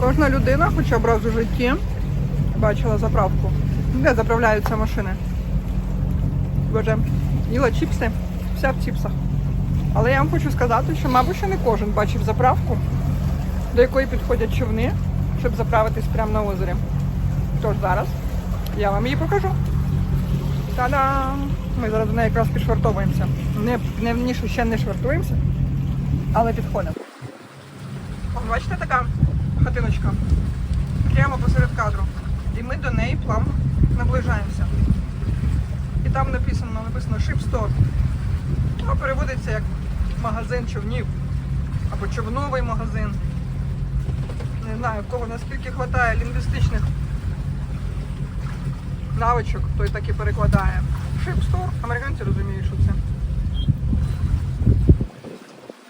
Кожна людина, хоча б раз у житті, бачила заправку. Де заправляються машини. Боже, їла чіпси, вся в чіпсах. Але я вам хочу сказати, що, мабуть, ще не кожен бачив заправку, до якої підходять човни, щоб заправитись прямо на озері. Тож зараз я вам її покажу. Та-дам! Ми зараз до неї якраз підшвартовуємося. Не, не ще не швартуємося, але підходимо. Бачите, така хатиночка. Прямо посеред кадру. І ми до неї плавно наближаємося. І там написано, написано Store. Ну, переводиться як магазин човнів або човновий магазин. Не знаю, в кого наскільки вистачає лінгвістичних навичок, той так і перекладає. Store, американці розуміють, що це.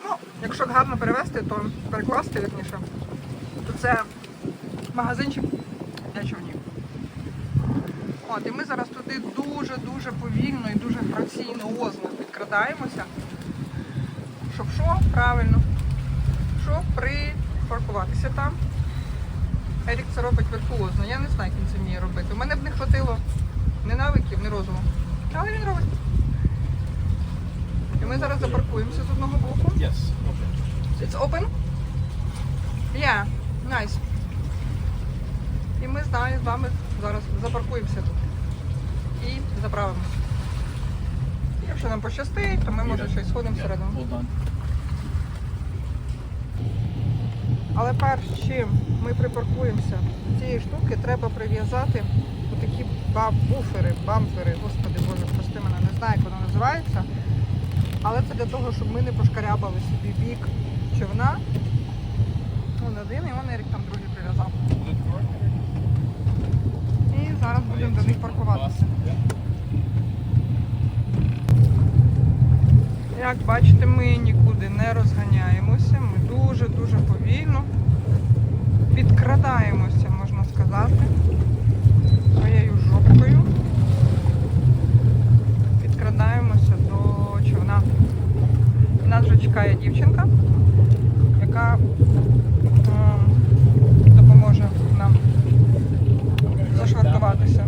Ну, якщо гарно перевести, то перекласти вірніше, це магазинчик для човнів. От, і ми зараз туди дуже-дуже повільно і дуже граційно озно підкрадаємося. Щоб що? Правильно. Щоб припаркуватися там. Ерік це робить віртуозно. Я не знаю, як він це вміє робити. У мене б не хватило ні навиків, ні розуму. Але він робить. І ми зараз запаркуємося з одного боку. Yes. Okay. It's open? Yeah, nice. І ми з вами зараз запаркуємося тут. І заправимося. Якщо нам пощастить, то ми може щось сходимо всередину. Але перш чим ми припаркуємося цієї штуки, треба прив'язати отакі буфери, бампери, господи Боже, прости мене, не знаю, як воно називається. Але це для того, щоб ми не пошкарябали собі бік човна. Один, і вон Ерік там другий прив'язав. І зараз будемо до них паркуватися. Як бачите, ми нікуди не розганяємося. Ми дуже-дуже повільно підкрадаємося, можна сказати, своєю жопкою. Підкрадаємося до човна. Нас вже чекає дівчинка, яка ем, допоможе нам зашвартуватися.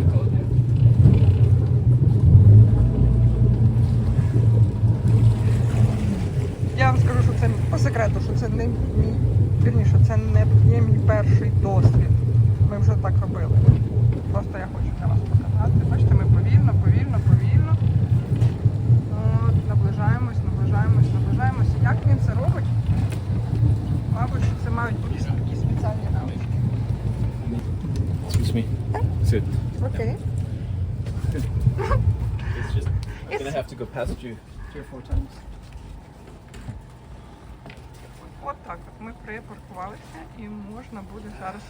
Я вам скажу, що це по секрету, що це не мій, вірніше, це не є мій перший досвід. Ми вже так робили. Просто я хочу для вас показати. Бачите, ми повільно, повільно, повільно. От, наближаємось, наближаємось, наближаємось. Як він це робить? Мабуть, що це мають бути якісь спеціальні навички. Excuse me. Sit. Окей. It's just. I'm gonna have to go past you three or four times. От так от ми припаркувалися і можна буде зараз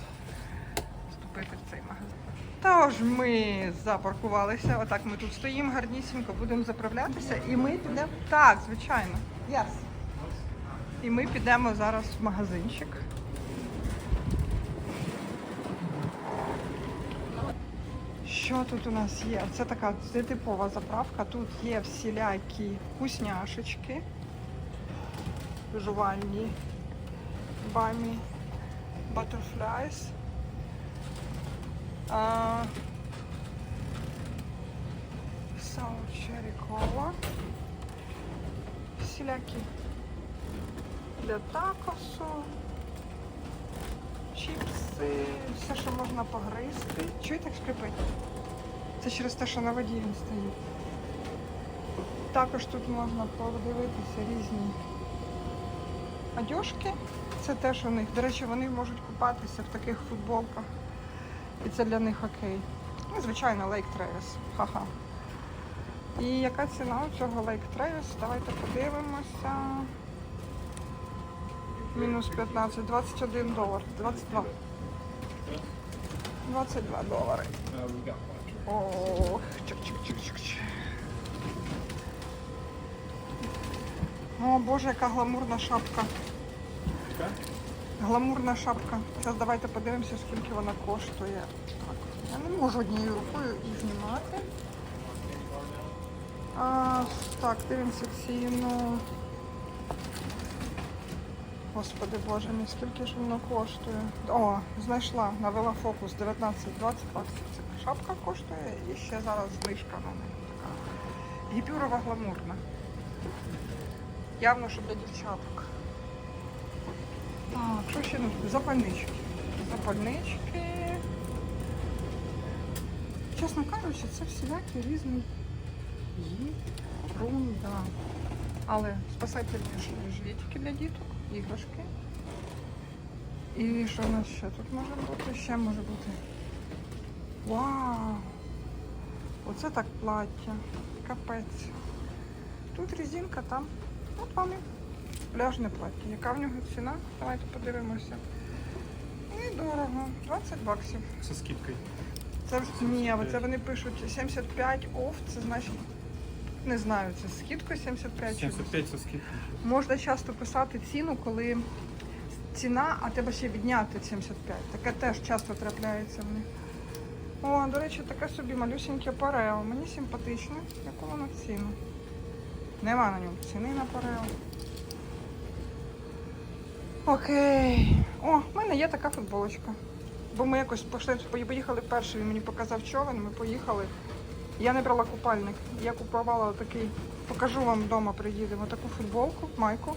вступити в цей магазин. Тож ми запаркувалися, отак ми тут стоїмо гарнісінько, будемо заправлятися і ми підемо. Так, звичайно. Yes. І ми підемо зараз в магазинчик. Що тут у нас є? Це така це типова заправка. Тут є всілякі вкусняшечки жувальні бамі butterflies. А, cherry cola. Всілякі для такосу. Чіпси, все, що можна погризти. Чого так скрипить? Це через те, що на воді він стоїть. Також тут можна подивитися різні одежки. Це теж у них. До речі, вони можуть купатися в таких футболках. І це для них окей. Ну, звичайно, Lake Travis. Ха-ха. І яка ціна у цього Lake Travis? Давайте подивимося. Мінус 15, 21 долар. 22. 22 долари. Ох, чик-чик-чик-чик. О, Боже, яка гламурна шапка. Гламурна шапка. Зараз давайте подивимося, скільки вона коштує. Так, я не можу однією рукою і знімати. А, так, дивимося ціну. Господи Боже мій, скільки ж воно коштує? О, знайшла, навела фокус 19-20 баксів. Це шапка коштує і ще зараз знижка на неї така. Гіпюрова гламурна. Явно, що для дівчаток. Так, що ще не запальнички. Запальнички. Чесно кажучи, це всілякі різні ерунда. Але спасательні жилетики для діток, іграшки. І що у нас ще тут може бути? Ще може бути. Вау! Оце так плаття. Капець. Тут резинка, там. От вам і пляжне плаття. Яка в нього ціна? Давайте подивимося. Недорого. 20 баксів. Со скидкой. Це ж ні, це вони пишуть 75 оф, це значить. Не знаю, це з скидкою 75 чи без? 75 со скидкой. Можна часто писати ціну, коли ціна, а тебе ще відняти 75. Таке теж часто трапляється в них. О, до речі, таке собі малюсеньке парео. Мені симпатичне. Яку воно ціну? Нема на ньому ціни на парео. Окей. О, в мене є така футболочка. Бо ми якось пішли, поїхали перший, він мені показав човен, ми поїхали. Я не брала купальник. Я купувала такий, покажу вам вдома, приїдемо, таку футболку, майку.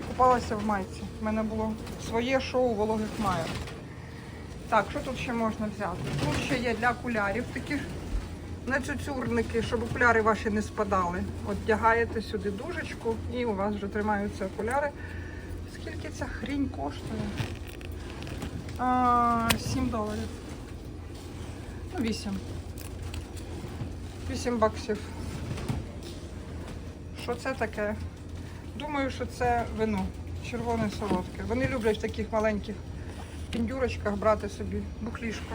І купалася в майці. У мене було своє шоу вологих майок. Так, що тут ще можна взяти? Тут ще є для окулярів такі на цюцюрники, щоб окуляри ваші не спадали. От вдягаєте сюди дужечку і у вас вже тримаються окуляри. Скільки ця хрінь коштує? А, 7 доларів. Ну, 8. 8 баксів. Що це таке? Думаю, що це вино. Червоне солодке. Вони люблять в таких маленьких піндюрочках брати собі бухлішко.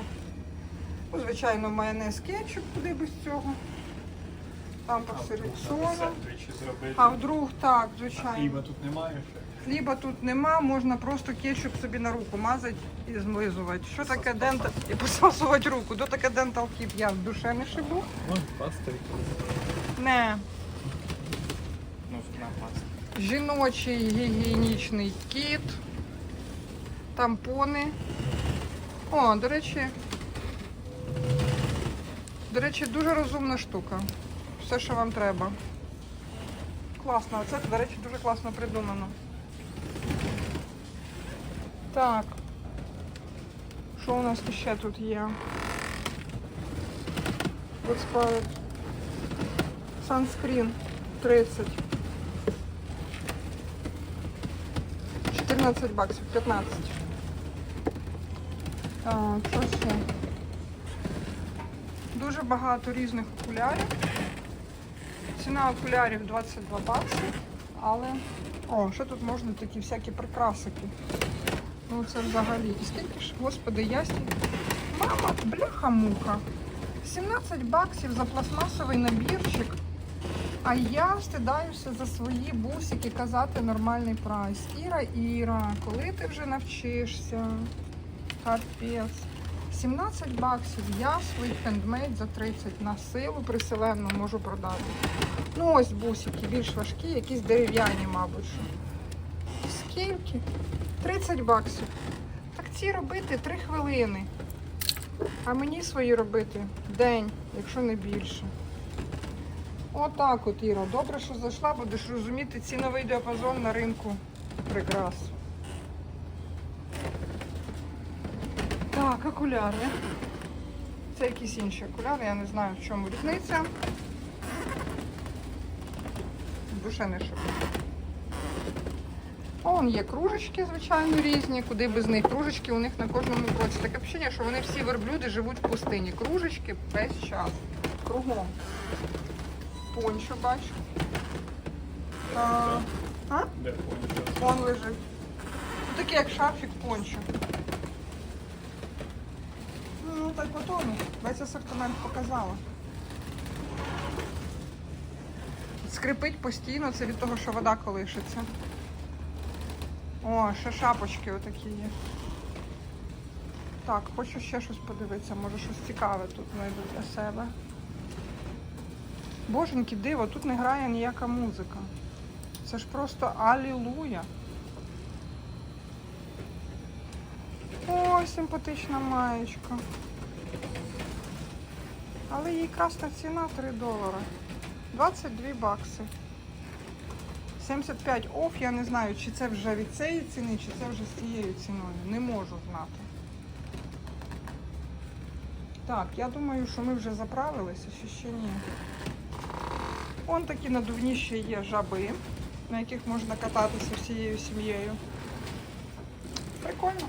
Ну, звичайно, майонез кетчуп, куди без цього. Там зробити. А вдруг так, звичайно. Хліба тут немає ще. Хліба тут нема, можна просто кетчуп собі на руку мазати і змлизувати. Що таке дентал і посасувати руку? До таке дентал кіт я в душе не шибу. Вон паста. Не. Ну, паста. Жіночий гігієнічний кіт, тампони. О, до речі, до речі, дуже розумна штука. Все, що вам треба. Класно, це, до речі, дуже класно придумано. Так. Що у нас ще тут є? Expired. Sunscreen 30. 14 баксів, 15. Так, що ще? Дуже багато різних окулярів. Ціна окулярів 22 бакси, але... О, що тут можна такі всякі прикрасики. Ну це взагалі. І скільки ж, господи, ясні. Мама, бляха-муха. 17 баксів за пластмасовий набірчик. А я стидаюся за свої бусики казати нормальний прайс. Іра, Іра, коли ти вже навчишся? Капець. 17 баксів. Я свій хендмейд за 30 на силу приселену можу продати. Ну ось бусики, більш важкі, якісь дерев'яні, мабуть. Скільки? 30 баксів. Так ці робити 3 хвилини. А мені свої робити день, якщо не більше. Отак от, Іра. Добре, що зайшла, будеш розуміти ціновий діапазон на ринку прикрас. Так, окуляри. Це якісь інші окуляри, я не знаю в чому різниця. Душе не шибу. Он є кружечки, звичайно, різні, куди без них. Кружечки у них на кожному кроці. Таке впечатлення, що вони всі верблюди живуть в пустині. Кружечки весь час. Кругом. Пончо бачу. А, а? Де пончо? Вон лежить. Ну, такий як шарфік пончо. Ну, так от он. Весь асортимент показала. Скрипить постійно, це від того, що вода колишиться. О, ще шапочки отакі є. Так, хочу ще щось подивитися, може щось цікаве тут знайду для себе. Боженьки, диво, тут не грає ніяка музика. Це ж просто алілуя. О, симпатична маєчка. Але їй красна ціна 3 долари. 22 бакси. 75 оф, я не знаю, чи це вже від цієї ціни, чи це вже з цією ціною. Не можу знати. Так, я думаю, що ми вже заправилися, чи ще ні. Вон такі надувні ще є жаби, на яких можна кататися всією сім'єю. Прикольно.